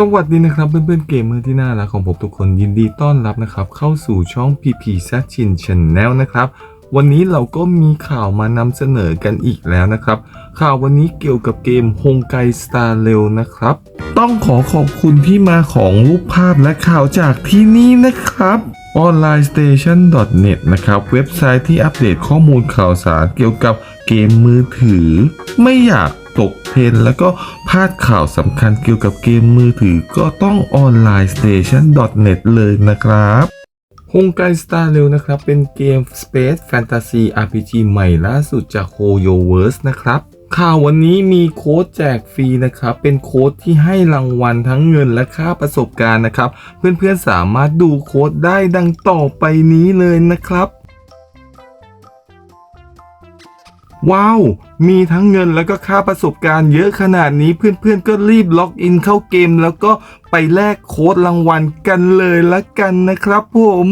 สวัสดีนะครับเพื่อนๆเกมเมอร์ที่น่ารักของผมทุกคนยินดีต้อนรับนะครับเข้าสู่ช่อง PP s a c h i n Channel นะครับวันนี้เราก็มีข่าวมานำเสนอกันอีกแล้วนะครับ ข่าววันนี้เกี่ยวกับเกมฮงไกสตาร์เรลนะครับ ต้องขอขอบคุณที่มาของรูปภาพและข่าวจากที่นี่นะครับ onlinestation.net นะครับ เว็บไซต์ที่อัปเดตข้อมูลข่าวสารเกี่ยวกับเกมมือถือ ไม่อยาก ตกเทรนแล้วก็พลาดข่าวสำคัญเกี่ยวกับเกมมือถือก็ต้อง onlinestation.net เลยนะครับฮงไกสตาร์เร็วนะครับ เป็นเกม Space Fantasy RPG ใหม่ล่าสุดจาก HoYoverse นะครับข่าววันนี้มีโค้ดแจกฟรีนะครับ เป็นโค้ดที่ให้รางวัลทั้งเงินและค่าประสบการณ์นะครับ เพื่อนๆสามารถดูโค้ดได้ดังต่อไปนี้เลยนะครับ ว้าว มีทั้งเงินแล้วก็ค่าประสบการณ์เยอะขนาดนี้เพื่อนๆก็รีบล็อกอินเข้าเกม แล้วก็ไปแลกโค้ดรางวัลกันเลยละกันนะครับผม